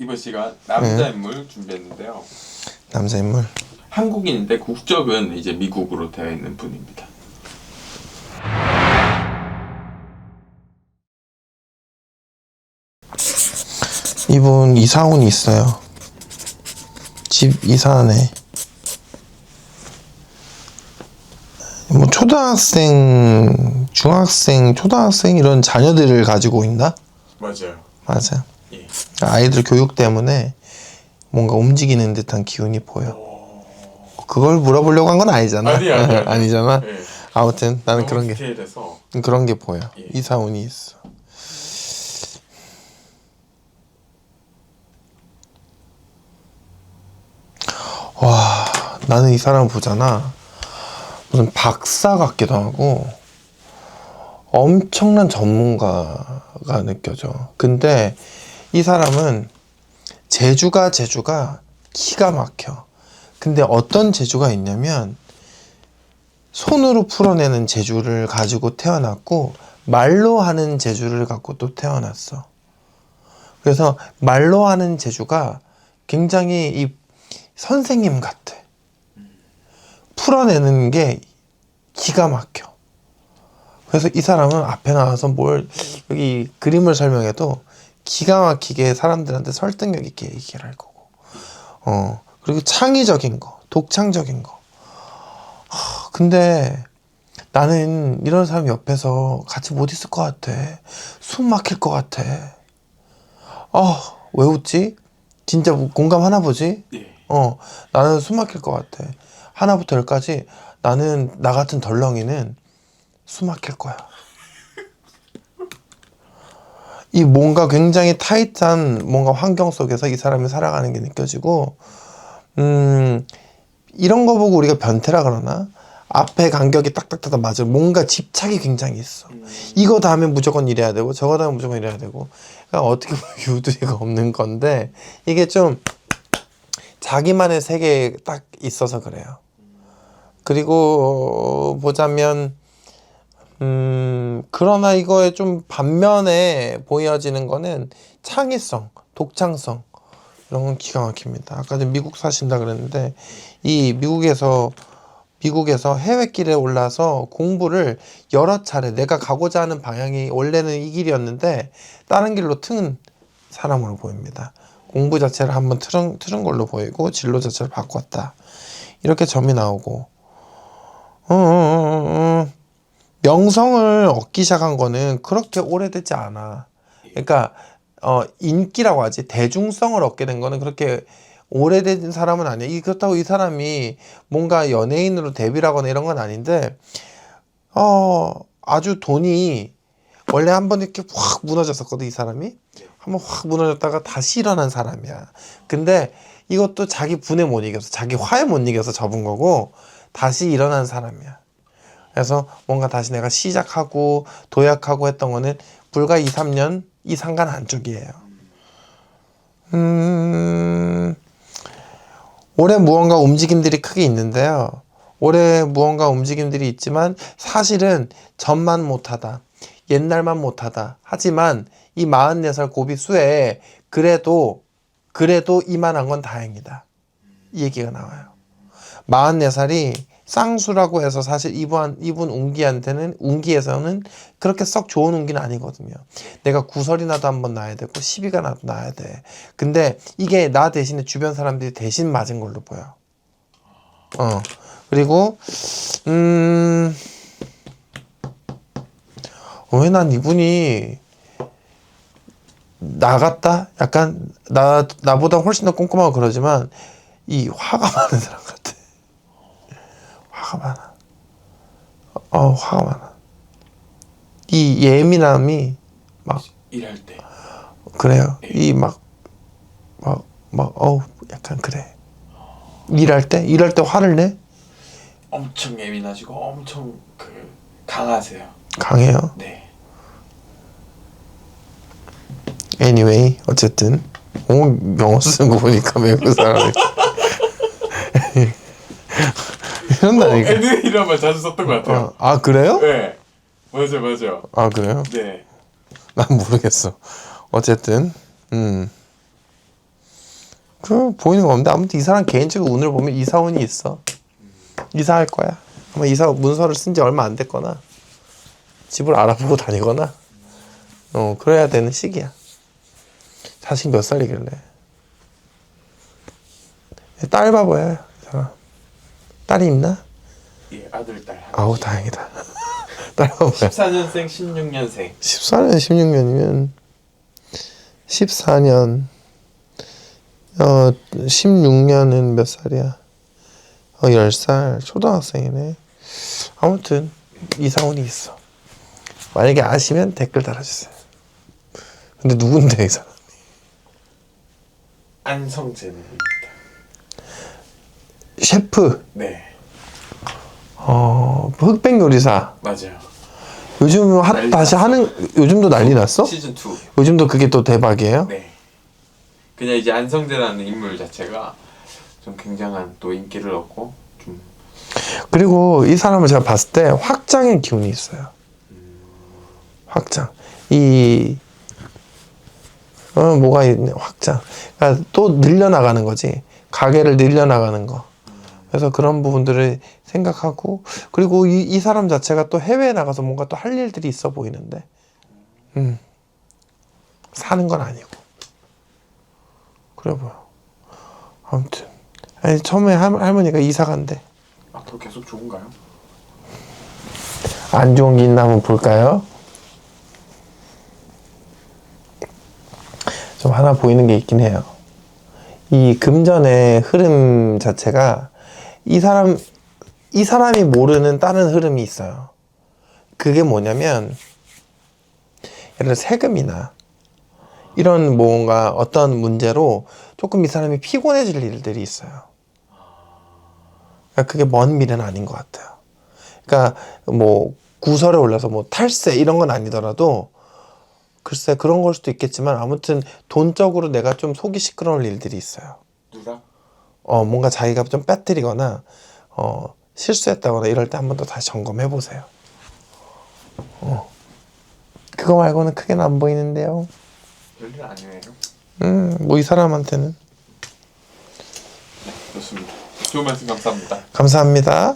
이번 시간 남자 인물 준비했는데요. 남자 인물. 한국인인데 국적은 이제 미국으로 되어 있는 분입니다. 이분 이사운이 있어요. 집 이사하네. 뭐 초등학생, 중학생, 초등학생 이런 자녀들을 가지고 있나? 맞아요. 맞아. 예. 아이들 교육 때문에 뭔가 움직이는 듯한 기운이 보여. 그걸 물어보려고 한 건 아니잖아. 아니, 아니, 아니. 아니잖아. 예. 아무튼 나는 그런 게 디테일해서 그런 게 보여. 예. 이사운이 있어. 와, 나는 이 사람 보잖아. 무슨 박사 같기도 하고 엄청난 전문가가 느껴져. 근데 이 사람은 재주가 재주가 기가 막혀. 근데 어떤 재주가 있냐면 손으로 풀어내는 재주를 가지고 태어났고 말로 하는 재주를 갖고 또 태어났어. 그래서 말로 하는 재주가 굉장히 이 선생님 같아. 풀어내는 게 기가 막혀. 그래서 이 사람은 앞에 나와서 뭘 여기 그림을 설명해도 기가 막히게 사람들한테 설득력 있게 얘기를 할 거고. 어. 그리고 창의적인 거, 독창적인 거. 하, 근데 나는 이런 사람 옆에서 같이 못 있을 것 같아. 숨 막힐 것 같아. 아, 왜 웃지? 진짜 공감하나 보지? 예. 어, 나는 숨 막힐 것 같아. 하나부터 열까지 나는 나 같은 덜렁이는 숨 막힐 거야. 이 뭔가 굉장히 타이트한 뭔가 환경 속에서 이 사람이 살아가는 게 느껴지고, 음, 이런 거 보고 우리가 변태라 그러나? 앞에 간격이 딱딱딱 맞아. 뭔가 집착이 굉장히 있어. 이거 다음에 무조건 이래야 되고, 저거 다음에 무조건 이래야 되고. 그러니까 어떻게 보면 유두리가 없는 건데, 이게 좀 자기만의 세계에 딱 있어서 그래요. 그리고 보자면 음 그러나 이거에 좀 반면에 보여지는 거는 창의성, 독창성 이런 건 기가 막힙니다. 아까 전 미국 사신다 그랬는데 이 미국에서 미국에서 해외길에 올라서 공부를 여러 차례 내가 가고자 하는 방향이 원래는 이 길이었는데 다른 길로 튼 사람으로 보입니다. 공부 자체를 한번 틀은, 틀은 걸로 보이고 진로 자체를 바꿨다. 이렇게 점이 나오고 어, 어, 어, 어. 명성을 얻기 시작한 거는 그렇게 오래되지 않아. 그러니까 어, 인기라고 하지 대중성을 얻게 된 거는 그렇게 오래된 사람은 아니야. 이 그렇다고 이 사람이 뭔가 연예인으로 데뷔를 하거나 이런 건 아닌데 어 아주 돈이 원래 한 번 이렇게 확 무너졌었거든 이 사람이 한 번 확 무너졌다가 다시 일어난 사람이야. 근데 이것도 자기 분에 못 이겨서 자기 화에 못 이겨서 접은 거고 다시 일어난 사람이야. 그래서 뭔가 다시 내가 시작하고 도약하고 했던 거는 불과 2, 3년 이 상간 안쪽이에요. 음, 올해 무언가 움직임들이 크게 있는데요. 올해 무언가 움직임들이 있지만 사실은 전만 못하다. 옛날만 못하다. 하지만 이 44살 고비 수에 그래도 그래도 이만한 건 다행이다. 이 얘기가 나와요. 44살이 쌍수라고 해서 사실 이분 이분 운기한테는 운기에서는 그렇게 썩 좋은 운기는 아니거든요. 내가 구설이 나도 한번 나야 되고 시비가 나도 나야 돼. 근데 이게 나 대신에 주변 사람들이 대신 맞은 걸로 보여. 어 그리고 음. 왜 난 이분이 나갔다? 약간 나 나보다 훨씬 더 꼼꼼하고 그러지만 이 화가 많은 사람 같아. 화가 많아. 어 화가 많아. 이 예민함이 막 일할 때 그래요. 이 막 막 막 어우 약간 그래. 일할 때 일할 때 화를 내 엄청 예민하시고 엄청 그 강하세요. 강해요. 네. Anyway 어쨌든 오 영어 쓰는 거 보니까 외국 사람이 이런다니까. 애들 이런 말 자주 썼던 것 같아요. 어, 아 그래요? 네. 맞아 맞아. 아 그래요? 네. 난 모르겠어. 어쨌든 음 그 보이는 거 없는데 아무튼 이 사람 개인적으로 운을 보면 이사운이 있어. 이사할 거야. 아마 이사 문서를 쓴 지 얼마 안 됐거나 집을 알아보고 다니거나 어 그래야 되는 시기야. 자식 몇 살이길래? 딸 바보야. 이 사람. 딸이 있나? 예, 아들 딸. 아우 다행이다. 딸 바보야. 14년생, 16년생. 14년, 16년이면 14년 어 16년은 몇 살이야? 어 10살 초등학생이네. 아무튼 이상훈이 있어. 만약에 아시면 댓글 달아주세요. 근데 누군데 이 사람? 안성재입니다. 셰프, 네, 어 흑백 요리사. 맞아요. 요즘 하, 난리 다시 났어. 하는 요즘도 난리 났어? 시즌 2. 요즘도 그게 또 대박이에요? 네. 그냥 이제 안성재라는 인물 자체가 좀 굉장한 또 인기를 얻고 좀 그리고 이 사람을 제가 봤을 때 확장의 기운이 있어요. 확장. 이, 어, 뭐가 있네, 확장. 그러니까 또 늘려나가는 거지. 가게를 늘려나가는 거. 그래서 그런 부분들을 생각하고, 그리고 이, 이 사람 자체가 또 해외에 나가서 뭔가 또 할 일들이 있어 보이는데, 음. 사는 건 아니고. 그래 보여. 아무튼. 아니, 처음에 할, 할머니가 이사 간대. 앞으로 계속 좋은가요? 안 좋은 게 있나 한번 볼까요? 좀 하나 보이는 게 있긴 해요. 이 금전의 흐름 자체가 이 사람 이 사람이 모르는 다른 흐름이 있어요. 그게 뭐냐면 예를 들어 세금이나 이런 뭔가 어떤 문제로 조금 이 사람이 피곤해질 일들이 있어요. 그러니까 그게 먼 미래는 아닌 것 같아요. 그러니까 뭐 구설에 올라서 뭐 탈세 이런 건 아니더라도 글쎄 그런 걸 수도 있겠지만 아무튼 돈적으로 내가 좀 속이 시끄러울 일들이 있어요. 누락? 어 뭔가 자기가 좀 빼뜨리거나 어 실수했다거나 이럴 때 한 번 더 다시 점검해 보세요. 어 그거 말고는 크게는 안 보이는데요. 별일 아니에요. 음 뭐 이 사람한테는 네, 좋습니다. 좋은 말씀 감사합니다. 감사합니다.